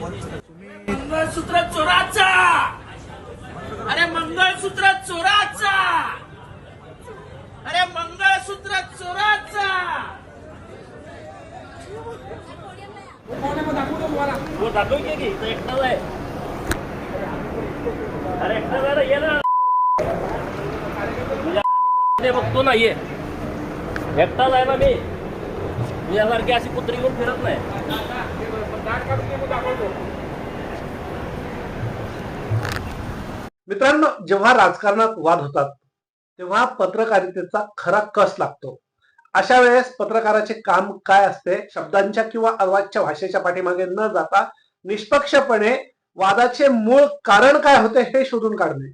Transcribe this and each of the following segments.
मंगळसूत्र चोराचा! अरे मंगळसूत्र चोराचा! अरे मंगळसूत्र चोराचा! हो की एकटाच आहे. अरे एकटाच आहे ये ना. तुझ्या बघतो ना ये एकटाच आहे ना मी. तुझ्यासारखी अशी कुत्री घेऊन फिरत नाही. मित्रांनो जेव्हा राजकारणात वाद होतात तेव्हा पत्रकारितेचा खरा कस लागतो? अशा वेळेस पत्रकाराचे काम काय असते? शब्दांच्या किंवा अर्वाजच्या भाषेच्या पाठीमागे न जाता निष्पक्षपणे वादाचे मूळ कारण काय होते हे शोधून काढणे.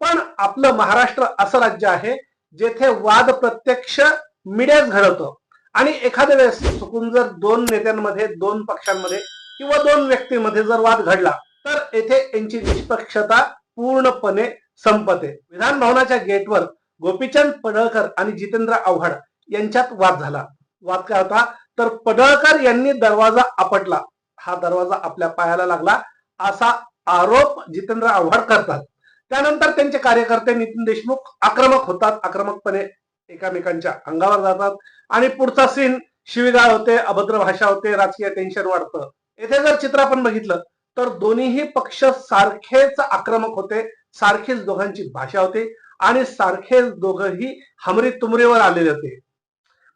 पण आपलं महाराष्ट्र असं राज्य आहे जेथे वाद प्रत्यक्ष मीडियाच घडवतो आणि एखाद्या वेळेस चुकून जर दोन नेत्यांमध्ये दोन पक्षांमध्ये किंवा दोन व्यक्तींमध्ये जर वाद घडला तर येथे यांची निष्पक्षता पूर्णपणे संपते. विधान भवनाच्या गेटवर गोपीचंद पडळकर आणि जितेंद्र आव्हाड यांच्यात वाद झाला. वाद काय होता? तर पडळकर यांनी दरवाजा आपटला. हा दरवाजा आपल्या पायाला लागला. असा आरोप जितेंद्र आव्हाड करतात. त्यानंतर त्यांचे कार्यकर्ते नितीन देशमुख आक्रमक होतात. आक्रमकपणे एकामेकांच्या अंगावर जातात. आणि पुढचा सीन शिवीगाळ होते अभद्र भाषा होते राजकीय टेन्शन वाढतं. येथे जर चित्र आपण बघितलं तर दोन्हीही पक्ष सारखेच आक्रमक होते सारखीच दोघांची भाषा होती आणि सारखेच दोघंही हमरी तुमरीवर आलेले होते.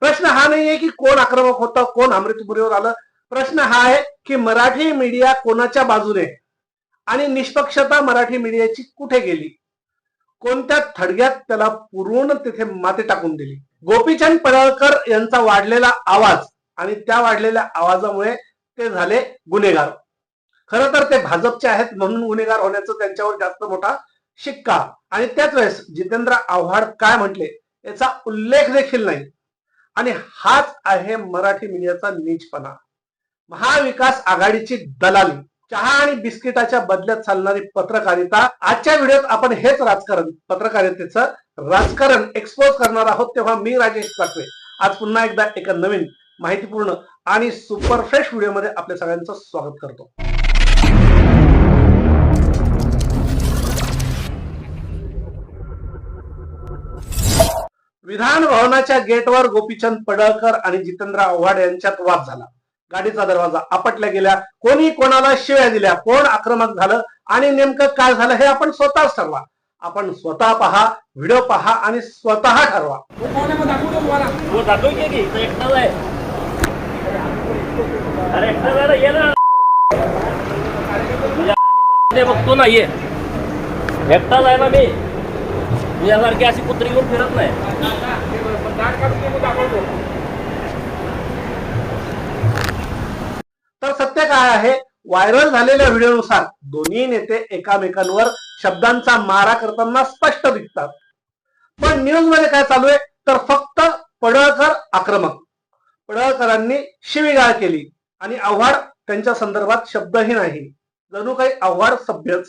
प्रश्न हा नाहीये की कोण आक्रमक होतं कोण हमरी तुमरीवर आलं. प्रश्न हा आहे की मराठी मीडिया कोणाच्या बाजूने आणि निष्पक्षता मराठी मीडियाची कुठे गेली? कोणत्या थडग्यात त्याला पूर्ण तिथे माती टाकून दिली? गोपीचंद पडळकर यांचा वाढलेला आवाज आणि त्या वाढलेल्या आवाजामुळे ते झाले गुन्हेगार. खरं तर ते भाजपचे आहेत म्हणून गुन्हेगार होण्याचं त्यांच्यावर जास्त मोठा शिक्का. आणि त्याच वेळेस जितेंद्र आव्हाड काय म्हटले याचा उल्लेख देखील नाही. आणि हाच आहे मराठी मीडियाचा नीचपणा. महाविकास आघाडीची दलाली चहा आणि बिस्किटाच्या बदल्यात चालणारी पत्रकारिता आजच्या व्हिडिओत आपण हेच राजकारण पत्रकारितेचं राजकारण एक्सपोज करणार आहोत तेव्हा मी राजेश साखरे आज पुन्हा एकदा एका नवीन माहितीपूर्ण आणि सुपर फ्रेश व्हिडिओमध्ये आपल्या सगळ्यांचं स्वागत करतो. विधान भवनाच्या गेटवर गोपीचंद पडळकर आणि जितेंद्र आव्हाड यांच्यात वाद झाला. गाडीचा दरवाजा आपटल्या गेल्या कोणी कोणाला शिव्या दिल्या कोण आक्रमक झालं आणि नेमकं काय झालं हे आपण स्वतःच ठरवा. आपण स्वतः पहा व्हिडिओ पहा आणि स्वतः ठरवा. हो, ये बघतो ना ये एकटाच आहे ना मी. यासारखी अशी कुत्री घेऊन फिरत नाही. तर सत्य काय आहे? व्हायरल झालेल्या व्हिडिओनुसार दोन्ही नेते एकामेकांवर शब्दांचा मारा करताना स्पष्ट दिसतात. पण न्यूजमध्ये काय चालू आहे? तर फक्त पडळकर आक्रमक. पडळकरांनी शिवीगाळ केली आणि आव्हाड त्यांच्या संदर्भात शब्दही नाही. जणू काही आव्हाड सभ्यच.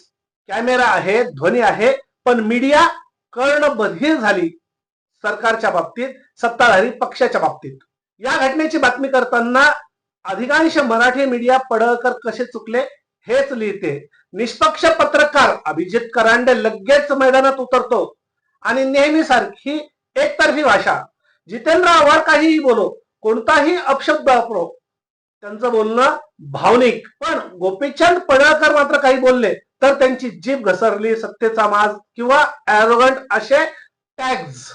कॅमेरा आहे ध्वनी आहे पण मीडिया कर्णबधीर झाली सरकारच्या बाबतीत सत्ताधारी पक्षाच्या बाबतीत. या घटनेची बातमी करताना अधिकांश मराठी मीडिया पडळकर कसे चुकले हेच लिहिते. निष्पक्ष पत्रकार अभिजित करांडे लगेच मैदानात उतरतो आणि नेहमी सारखी एकतर्फी भाषा. जितेंद्र आव्हाड काहीही बोलो कोणताही अपशब्द वापरो. त्यांचं बोलणं भावनिक. पण गोपीचंद पडळकर मात्र काही बोलले. तर त्यांची जीभ घसरली सत्तेचा माज किंवा ॲरोगंट असे टॅग्स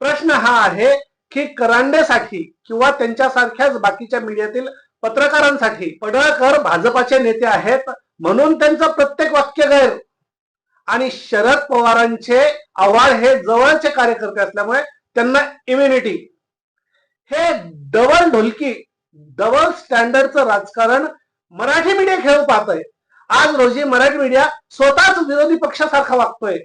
प्रश्न हा आहे की करांडेसाठी किंवा त्यांच्यासारख्याच बाकीच्या मीडियातील पत्रकारांसाठी पडळकर भाजपाचे नेते आहेत म्हणून त्यांचं प्रत्येक वाक्य गैर. आणि शरद पवारांचे आव्हाड हे जवळचे कार्यकर्ते असल्यामुळे त्यांना इम्युनिटी हे डबल ढोलकी डबल स्टँडर्डचं राजकारण मराठी मीडिया खेळू आहे आज रोजी मराठी मीडिया स्वतःच विरोधी पक्षासारखा वागतोय.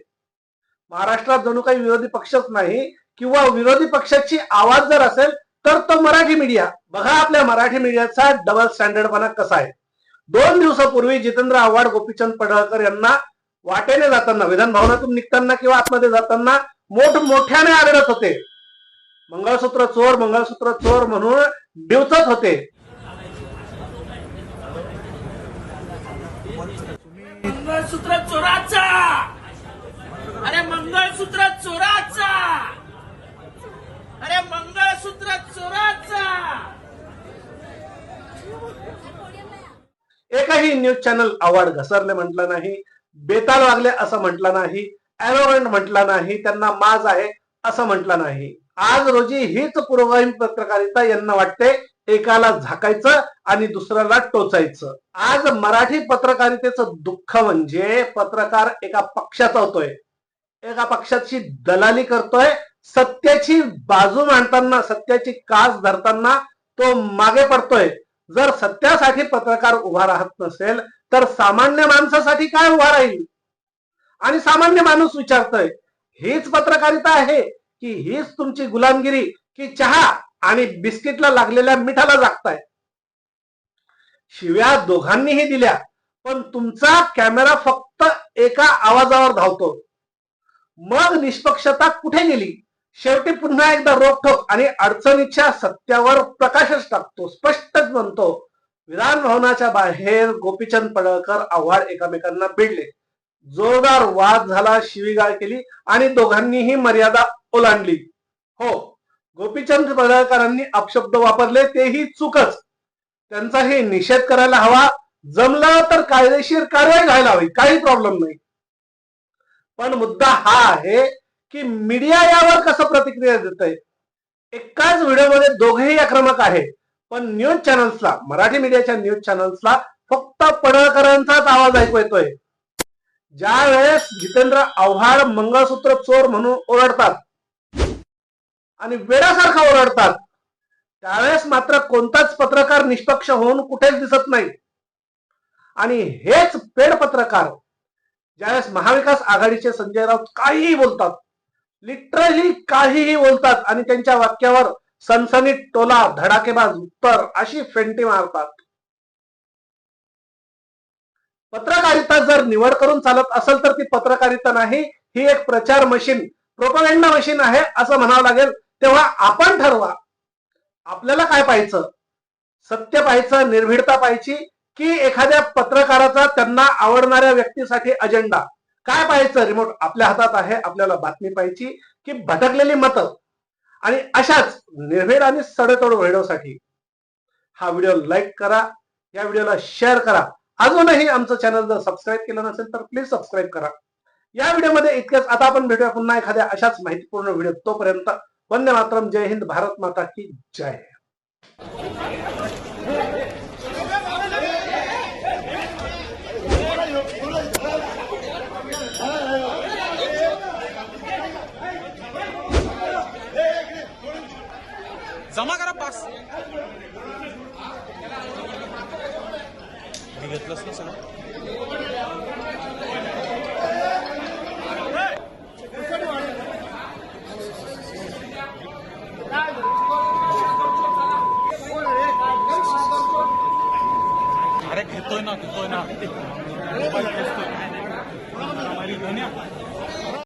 महाराष्ट्रात जणू काही विरोधी पक्षच नाही किंवा विरोधी पक्षाची आवाज जर असेल तर तो मराठी मीडिया बघा आपल्या मराठी मीडियाचा डबल स्टँडर्डपणा कसा आहे. दोन दिवसापूर्वी जितेंद्र आव्हाड गोपीचंद पडळकर यांना वाटेने जाताना विधान भवनातून निघताना किंवा आतमध्ये जाताना मोठ मोठ्याने आढळत होते. मंगळसूत्र चोर मंगळसूत्र चोर म्हणून डिवचत होते. मंगळसूत्र चोराचा! अरे मंगळसूत्र चोराचा! अरे मंगळसूत्र चोराचा! एकही न्यूज चॅनल अवॉर्ड घसरले म्हटलं नाही बेताल वागले असं म्हटलं नाही अरोगंट म्हटलं नाही त्यांना माज आहे असं म्हटलं नाही. आज रोजी हीच पुरोगामी पत्रकारिता यांना वाटते एकाला झाकायचं आणि दुसऱ्याला टोचायचं. आज मराठी पत्रकारितेचं दुःख म्हणजे पत्रकार एका पक्षाचा होतोय. एका पक्षाची दलाली करतोय. सत्याची बाजू मांडताना सत्याची कास धरताना तो मागे पडतोय. जर सत्यासाठी पत्रकार उभा राहत नसेल तर सामान्य माणसासाठी काय उभा राहील? आणि सामान्य माणूस विचारतोय हीच पत्रकारिता आहे की हीच तुमची गुलामगिरी की चहा आणि बिस्किटला लागलेल्या मिठाला जागताय. शिव्या दोघांनीही दिल्या पण तुमचा कॅमेरा फक्त एका आवाजावर धावतो. मग निष्पक्षता कुठे गेली? शेवटी पुन्हा एकदा रोखोक आणि अडचणीच्या सत्यावर प्रकाशच टाकतो स्पष्टच म्हणतो विधान भवनाच्या बाहेर गोपीचंद पडळकर आव्हाड एकमेकांना भिडले. जोरदार वाद झाला शिवीगाळ केली आणि दोघांनीही मर्यादा ओलांडली. हो गोपीचंद पडळकरांनी अपशब्द वापरले तेही चूकच. त्यांचाही निषेध करायला हवा. जमलं तर कायदेशीर कारवाई व्हायला हवी काही प्रॉब्लेम नाही. पण मुद्दा हा आहे की मीडिया यावर कसं प्रतिक्रिया देत आहे एकाच व्हिडिओमध्ये दोघेही आक्रमक आहे. पण न्यूज चॅनल्सला मराठी मीडियाच्या न्यूज चॅनल्सला फक्त पडळकरांचाच आवाज ऐकू येतोय. ज्या वेळेस जितेंद्र आव्हाड मंगळसूत्र चोर म्हणून ओरडतात आणि वेळासारखा ओरडतात. त्यावेळेस मात्र कोणताच पत्रकार निष्पक्ष होऊन कुठेच दिसत नाही. आणि हेच पेड पत्रकार ज्यावेळेस महाविकास आघाडीचे संजय राऊत काहीही बोलतात लिटरली काहीही बोलतात आणि त्यांच्या वाक्यावर सनसनीत टोला धडाकेबाज उत्तर अशी फेंटी मारतात. पत्रकारिता जर निवड करून चालत असेल तर ती पत्रकारिता नाही ही एक प्रचार मशीन प्रोपगेंडा मशीन आहे असं म्हणावं लागेल. तेव्हा आपण ठरवा आपल्याला काय पाहायचं? सत्य पाहायचं निर्भीडता पाहायची की एखाद्या पत्रकाराचा त्यांना आवडणाऱ्या व्यक्तीसाठी अजेंडा काय पाहायचं? रिमोट आपल्या हातात आहे आपल्याला बातमी पाहायची की भटकलेली मतं. आणि अशाच निर्भीड आणि सडेतोड व्हिडिओसाठी हा व्हिडिओ लाईक करा या व्हिडिओला शेअर करा. अजूनही आमचं चॅनल जर सबस्क्राईब केलं नसेल तर प्लीज सबस्क्राईब करा. या व्हिडिओमध्ये इतकेच. आता आपण भेटूया पुन्हा एखाद्या अशाच माहितीपूर्ण व्हिडिओ तोपर्यंत. वंदे मातरम जय हिंद भारत माता की जय।